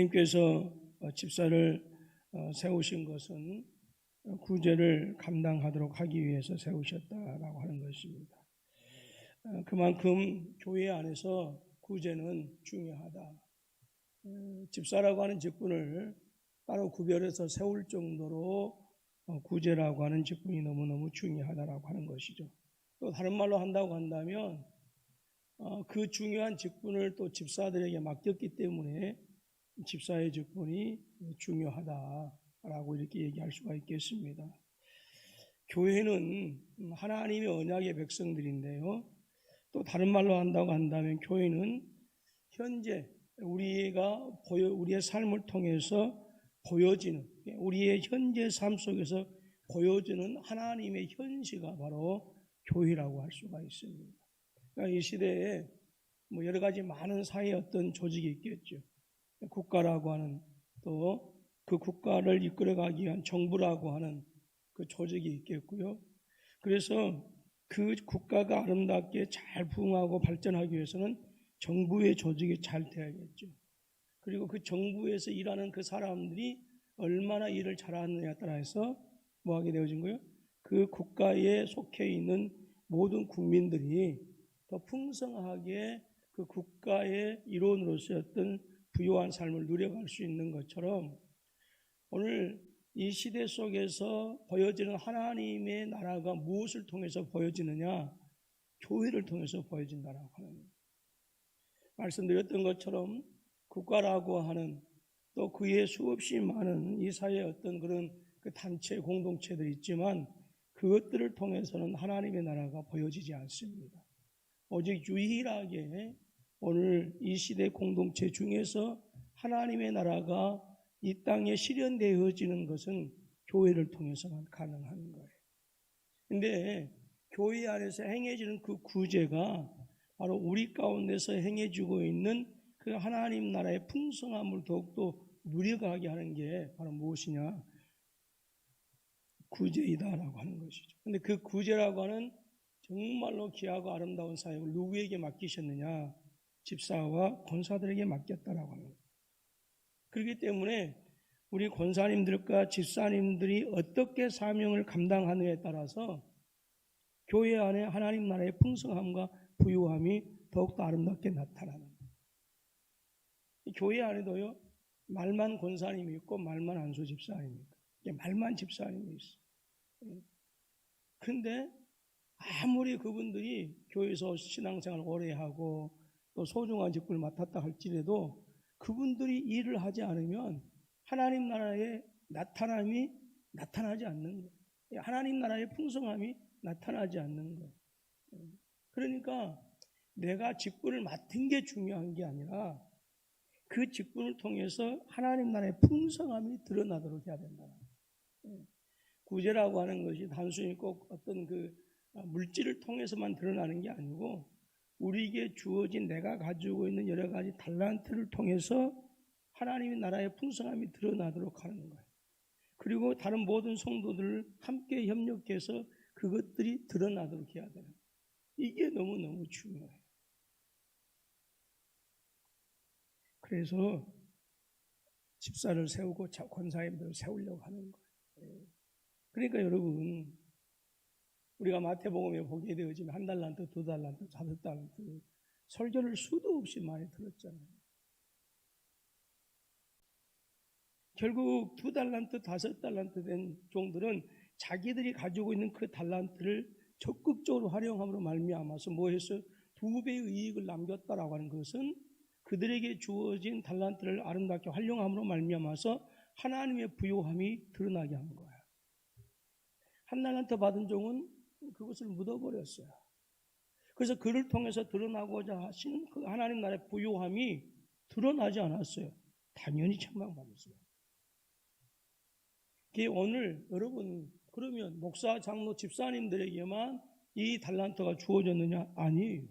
하나님께서 어, 집사를 어, 세우신 것은 구제를 감당하도록 하기 위해서 세우셨다라고 하는 것입니다. 어, 그만큼 교회 안에서 구제는 중요하다. 집사라고 하는 직분을 따로 구별해서 세울 정도로 구제라고 하는 직분이 너무너무 중요하다라고 하는 것이죠. 또 다른 말로 한다고 한다면 그 중요한 직분을 또 집사들에게 맡겼기 때문에 집사의 직분이 중요하다라고 이렇게 얘기할 수가 있겠습니다. 교회는 하나님의 언약의 백성들인데요. 또 다른 말로 한다고 한다면 교회는 현재 우리가 보여, 우리의 삶을 통해서 보여지는 우리의 현재 삶 속에서 보여지는 하나님의 현시가 바로 교회라고 할 수가 있습니다. 그러니까 이 시대에 뭐 여러 가지 많은 사회 어떤 조직이 있겠죠. 국가라고 하는 또 그 국가를 이끌어가기 위한 정부라고 하는 그 조직이 있겠고요. 그래서 그 국가가 아름답게 잘 부흥하고 발전하기 위해서는 정부의 조직이 잘 돼야겠죠. 그리고 그 정부에서 일하는 그 사람들이 얼마나 일을 잘하느냐에 따라서 뭐 하게 되어진 거예요? 그 국가에 속해 있는 모든 국민들이 더 풍성하게 그 국가의 일원으로서 어떤 부유한 삶을 누려갈 수 있는 것처럼 오늘 이 시대 속에서 보여지는 하나님의 나라가 무엇을 통해서 보여지느냐? 교회를 통해서 보여진다라고 하는 말씀드렸던 것처럼 국가라고 하는 또 그의 수없이 많은 이 사회의 어떤 그런 그 단체 공동체들이 있지만 그것들을 통해서는 하나님의 나라가 보여지지 않습니다. 오직 유일하게 오늘 이 시대 공동체 중에서 하나님의 나라가 이 땅에 실현되어지는 것은 교회를 통해서만 가능한 거예요. 근데 교회 안에서 행해지는 그 구제가 바로 우리 가운데서 행해지고 있는 그 하나님 나라의 풍성함을 더욱더 누려가게 하는 게 바로 무엇이냐? 구제이다라고 하는 것이죠. 근데 그 구제라고 하는 정말로 귀하고 아름다운 사역을 누구에게 맡기셨느냐? 집사와 권사들에게 맡겼다라고 합니다. 그렇기 때문에 우리 권사님들과 집사님들이 어떻게 사명을 감당하느냐에 따라서 교회 안에 하나님 나라의 풍성함과 부유함이 더욱더 아름답게 나타나는. 교회 안에도요, 말만 권사님이 있고 말만 안수 집사님이 있고, 말만 집사님이 있어요. 그런데 아무리 그분들이 교회에서 신앙생활 오래 하고 또 소중한 직분을 맡았다 할지라도 그분들이 일을 하지 않으면 하나님 나라의 나타남이 나타나지 않는 거예요. 하나님 나라의 풍성함이 나타나지 않는 거예요. 그러니까 내가 직분을 맡은 게 중요한 게 아니라 그 직분을 통해서 하나님 나라의 풍성함이 드러나도록 해야 된다. 구제라고 하는 것이 단순히 꼭 어떤 그 물질을 통해서만 드러나는 게 아니고 우리에게 주어진 내가 가지고 있는 여러 가지 달란트를 통해서 하나님의 나라의 풍성함이 드러나도록 하는 거예요. 그리고 다른 모든 성도들을 함께 협력해서 그것들이 드러나도록 해야 되는 거예요. 이게 너무너무 중요해요. 그래서 집사를 세우고 권사님들을 세우려고 하는 거예요. 그러니까 여러분 우리가 마태복음에 보게 되어지면 한 달란트, 두 달란트, 다섯 달란트 설교를 수도 없이 많이 들었잖아요. 결국 두 달란트, 다섯 달란트 된 종들은 자기들이 가지고 있는 그 달란트를 적극적으로 활용함으로 말미암아서 뭐해서 두 배의 이익을 남겼다라고 하는 것은 그들에게 주어진 달란트를 아름답게 활용함으로 말미암아서 하나님의 부요함이 드러나게 한 거야. 한 달란트 받은 종은 그것을 묻어버렸어요. 그래서 그를 통해서 드러나고자 하시는 그 하나님 나라의 부요함이 드러나지 않았어요. 당연히 책망받았어요. 오늘 여러분 그러면 목사, 장로, 집사님들에게만 이 달란트가 주어졌느냐? 아니에요.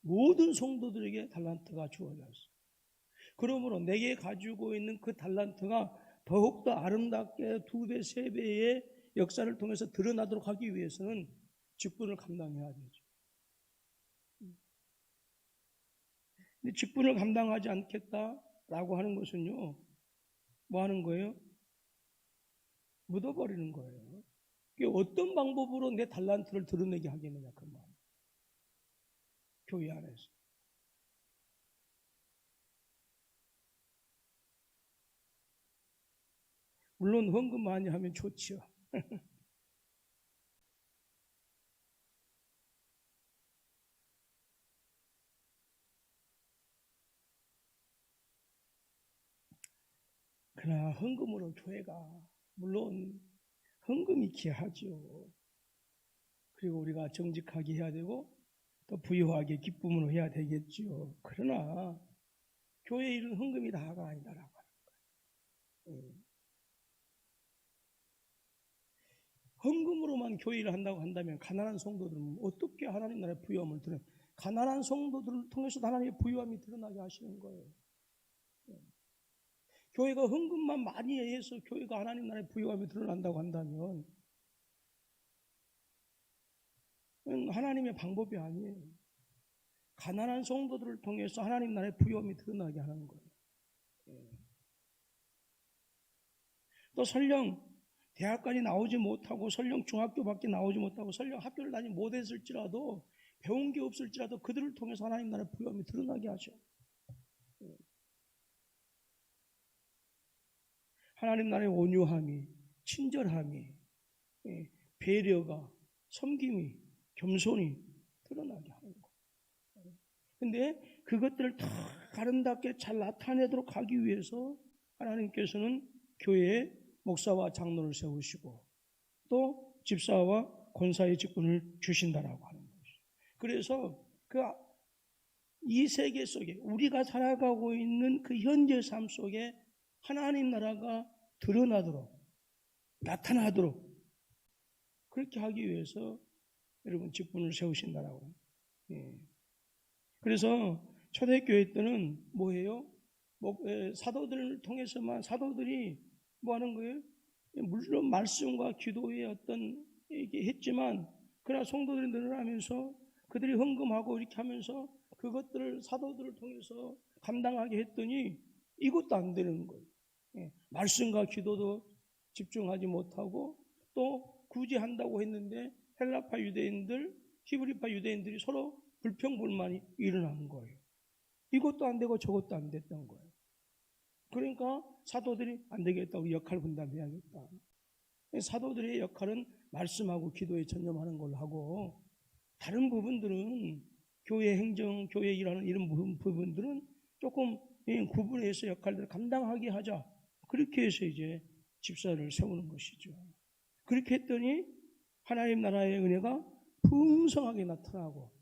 모든 성도들에게 달란트가 주어졌어요. 그러므로 내게 가지고 있는 그 달란트가 더욱더 아름답게 두 배, 세 배의 역사를 통해서 드러나도록 하기 위해서는 직분을 감당해야 되죠. 근데 직분을 감당하지 않겠다? 라고 하는 것은요, 뭐 하는 거예요? 묻어버리는 거예요. 그게 어떤 방법으로 내 달란트를 드러내게 하겠느냐, 그 말. 교회 안에서. 물론 헌금 많이 하면 좋지요. 그러나 헌금으로 교회가 물론 헌금이 귀하죠. 그리고 우리가 정직하게 해야 되고 또 부유하게 기쁨으로 해야 되겠죠. 그러나 교회 일은 헌금이 다가 아니다라고 하는 거예요. 예. 헌금으로만 교회를 한다고 한다면 가난한 성도들은 어떻게 하나님 나라의 부유함을 드러 가난한 성도들을 통해서 하나님의 부유함이 드러나게 하시는 거예요. 예. 교회가 헌금만 많이 해서 교회가 하나님 나라의 부유함이 드러난다고 한다면 하나님의 방법이 아니에요. 가난한 성도들을 통해서 하나님 나라의 부유함이 드러나게 하는 거예요. 예. 또 설령 대학까지 나오지 못하고 설령 중학교밖에 나오지 못하고 설령 학교를 다니 못했을지라도 배운 게 없을지라도 그들을 통해서 하나님 나라의 부유함이 드러나게 하죠. 예. 하나님 나라의 온유함이, 친절함이, 예, 배려가, 섬김이, 겸손이 드러나게 하는 거. 근데 그것들을 다 아름답게 잘 나타내도록 하기 위해서 하나님께서는 교회에 목사와 장로를 세우시고 또 집사와 권사의 직분을 주신다라고 하는 것이죠. 그래서 그 이 세계 속에 우리가 살아가고 있는 그 현재 삶 속에 하나님 나라가 드러나도록 나타나도록 그렇게 하기 위해서 여러분 직분을 세우신다라고. 예. 그래서 초대교회 때는 뭐예요? 뭐, 사도들을 통해서만 사도들이 뭐 하는 거예요? 물론 말씀과 기도의 어떤 이게 했지만 그러나 성도들이 늘어나면서 그들이 헌금하고 이렇게 하면서 그것들을 사도들을 통해서 감당하게 했더니 이것도 안 되는 거예요. 예. 말씀과 기도도 집중하지 못하고 또 굳이 한다고 했는데 헬라파 유대인들, 히브리파 유대인들이 서로 불평불만이 일어난 거예요. 이것도 안 되고 저것도 안 됐던 거예요. 그러니까 사도들이 안 되겠다고 역할 분담해야겠다. 사도들의 역할은 말씀하고 기도에 전념하는 걸로 하고 다른 부분들은 교회 행정, 교회 일하는 이런 부분들은 조금 구분해서 역할들을 감당하게 하자. 그렇게 해서 이제 집사를 세우는 것이죠. 그렇게 했더니 하나님 나라의 은혜가 풍성하게 나타나고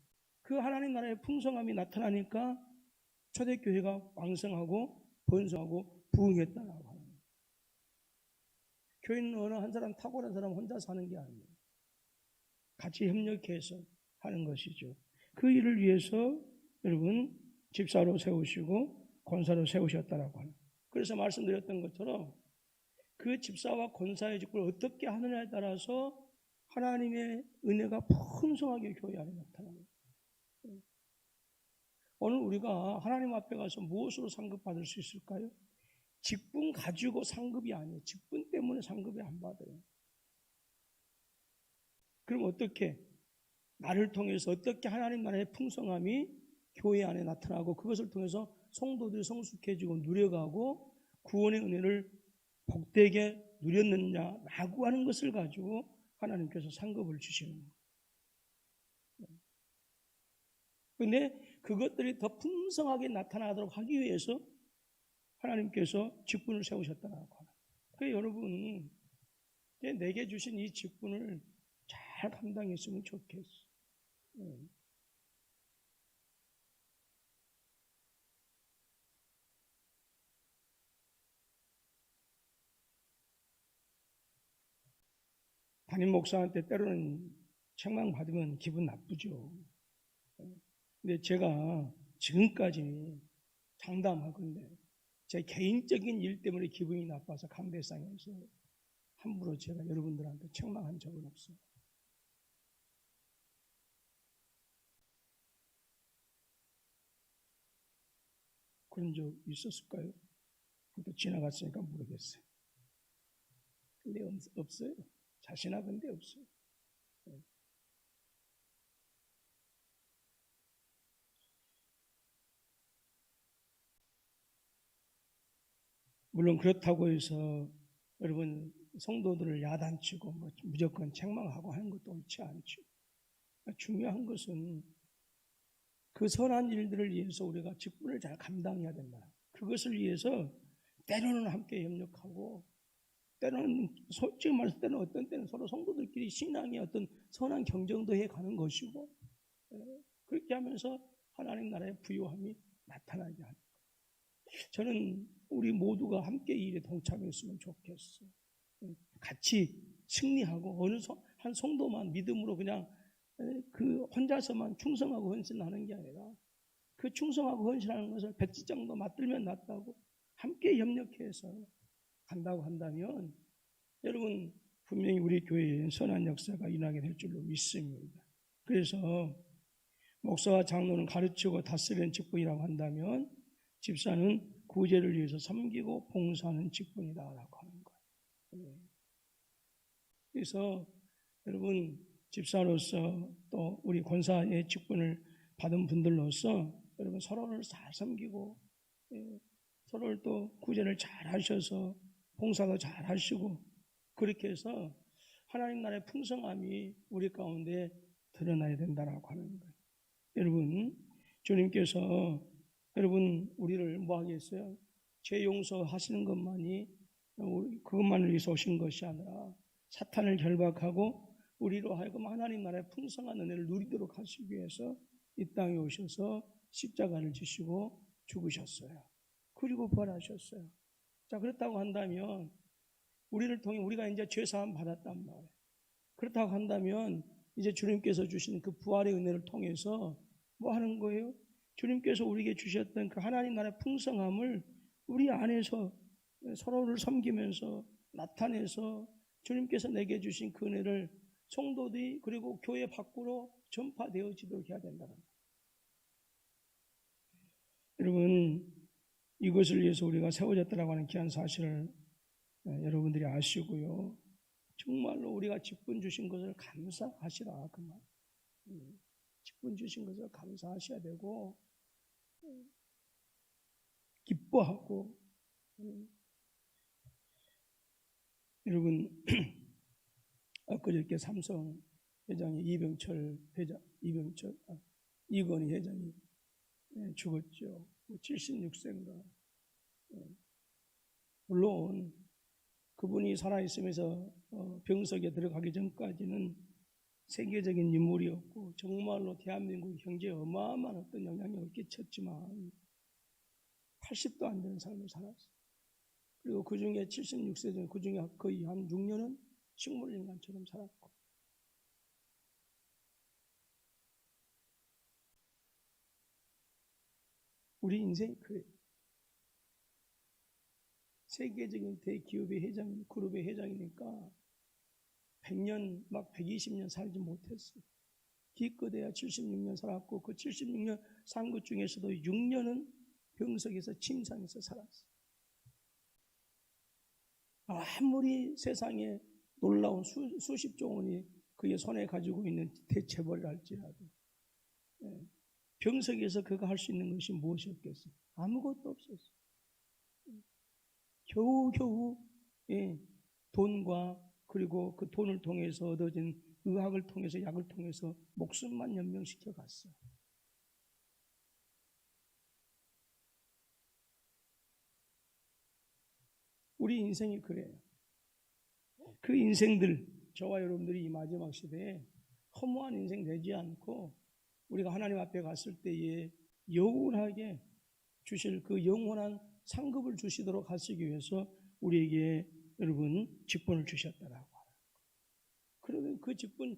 그 하나님 나라의 풍성함이 나타나니까 초대교회가 왕성하고 번성하고 부흥했다라고 하는 거예요. 교회는 어느 한 사람 탁월한 사람 혼자 사는 게 아니에요. 같이 협력해서 하는 것이죠. 그 일을 위해서 여러분 집사로 세우시고 권사로 세우셨다라고 하는. 그래서 말씀드렸던 것처럼 그 집사와 권사의 직분을 어떻게 하느냐에 따라서 하나님의 은혜가 풍성하게 교회 안에. 오늘 우리가 하나님 앞에 가서 무엇으로 상급받을 수 있을까요? 직분 가지고 상급이 아니에요. 직분 때문에 상급이 안 받아요. 그럼 어떻게? 나를 통해서 어떻게 하나님 나라의 풍성함이 교회 안에 나타나고 그것을 통해서 성도들이 성숙해지고 누려가고 구원의 은혜를 복되게 누렸느냐라고 하는 것을 가지고 하나님께서 상급을 주시는 거예요. 그런데 그것들이 더 풍성하게 나타나도록 하기 위해서 하나님께서 직분을 세우셨다고 하는 그 여러분 내게 주신 이 직분을 잘 감당했으면 좋겠어. 네. 담임 목사한테 때로는 책망 받으면 기분 나쁘죠. 근데 제가 지금까지 장담하건데 제 개인적인 일 때문에 기분이 나빠서 강대상에서 함부로 제가 여러분들한테 책망한 적은 없어요. 그런 적 있었을까요? 그것도 지나갔으니까 모르겠어요. 근데 없- 없어요. 자신하건데 없어요. 물론 그렇다고 해서 여러분 성도들을 야단치고 뭐 무조건 책망하고 하는 것도 옳지 않죠. 중요한 것은 그 선한 일들을 위해서 우리가 직분을 잘 감당해야 된다. 그것을 위해서 때로는 함께 협력하고 때로는 솔직히 말해서 때는 어떤 때는 서로 성도들끼리 신앙의 어떤 선한 경쟁도 해 가는 것이고 예, 그렇게 하면서 하나님 나라의 부요함이 나타나게 하는 거예요. 저는 우리 모두가 함께 이 일에 동참했으면 좋겠어요. 예, 같이 승리하고 어느 성- 한 성도만 믿음으로 그냥 에, 그 혼자서만 충성하고 헌신하는 게 아니라 그 충성하고 헌신하는 것을 백지장도 맞들면 낫다고 함께 협력해서 간다고 한다면 여러분 분명히 우리 교회에 선한 역사가 일어나게 될 줄로 믿습니다. 그래서 목사와 장로는 가르치고 다스리는 직분이라고 한다면 집사는 구제를 위해서 섬기고 봉사하는 직분이다라고 하는 거예요. 네. 그래서 여러분 집사로서 또 우리 권사의 직분을 받은 분들로서 여러분 서로를 잘 섬기고 예, 서로를 또 구제를 잘 하셔서 봉사도 잘 하시고 그렇게 해서 하나님 나라의 풍성함이 우리 가운데 드러나야 된다라고 하는 거예요. 여러분 주님께서 여러분 우리를 뭐 하겠어요? 죄 용서하시는 것만이 그것만을 위해서 오신 것이 아니라 사탄을 결박하고 우리로 하여금 하나님 나라의 풍성한 은혜를 누리도록 하시기 위해서 이 땅에 오셔서 십자가를 지시고 죽으셨어요. 그리고 부활하셨어요. 자, 그렇다고 한다면 우리를 통해 우리가 이제 죄 사함 받았단 말이에요. 그렇다고 한다면 이제 주님께서 주신 그 부활의 은혜를 통해서 뭐 하는 거예요? 주님께서 우리에게 주셨던 그 하나님 나라의 풍성함을 우리 안에서 서로를 섬기면서 나타내서 주님께서 내게 주신 그 은혜를 성도들이 그리고 교회 밖으로 전파되어지도록 해야 된다는 거예요. 여러분 이것을 위해서 우리가 세워졌다라고 하는 귀한 사실을 예, 여러분들이 아시고요. 정말로 우리가 직분 주신 것을 감사하시라 그 말. 음, 직분 주신 것을 감사하셔야 되고 음, 기뻐하고 음. 여러분 엊그저께 삼성 회장이 이병철 회장 이병철 아, 이건희 회장이 예, 죽었죠. 76세인가. 물론 그분이 살아있으면서 어, 병석에 들어가기 전까지는 세계적인 인물이었고 정말로 대한민국 경제에 어마어마한 어떤 영향력을 끼쳤지만 80도 안 되는 삶을 살았어요. 그리고 그 중에 76세 중에 그 중에 거의 한 6년은 식물인간처럼 살았고 우리 인생이 그래요. 세계적인 대기업의 회장, 그룹의 회장이니까 100년, 막 120년 살지 못했어요. 기껏해야 76년 살았고, 그 76년 산것 중에서도 6년은 병석에서 침상에서 살았어요. 아무리 세상에 놀라운 수, 수십조 원이 그의 손에 가지고 있는 대체벌을 할지라도, 예, 병석에서 그가 할 수 있는 것이 무엇이었겠어요? 아무것도 없었어요. 겨우겨우 예, 돈과 그리고 그 돈을 통해서 얻어진 의학을 통해서 약을 통해서 목숨만 연명시켜 갔어요. 우리 인생이 그래요. 그 인생들, 저와 여러분들이 이 마지막 시대에 허무한 인생 되지 않고 우리가 하나님 앞에 갔을 때에 영원하게 주실 그 영원한 상급을 주시도록 하시기 위해서 우리에게 여러분 직분을 주셨다라고 하는 거. 그러면 그 직분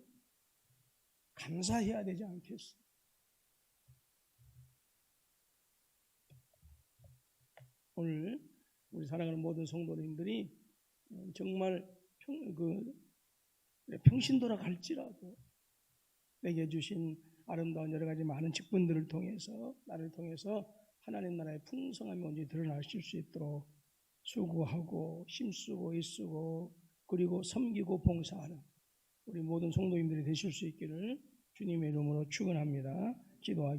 감사해야 되지 않겠어요? 오늘 우리 사랑하는 모든 성도님들이 정말 평, 그 평신도라 갈지라도 내게 주신 아름다운 여러 가지 많은 직분들을 통해서 나를 통해서 하나님 나라의 풍성함이 온전히 드러나실 수 있도록 수고하고 힘쓰고 애쓰고 그리고 섬기고 봉사하는 우리 모든 성도님들이 되실 수 있기를 주님의 이름으로 축원합니다. 기도하겠습니다.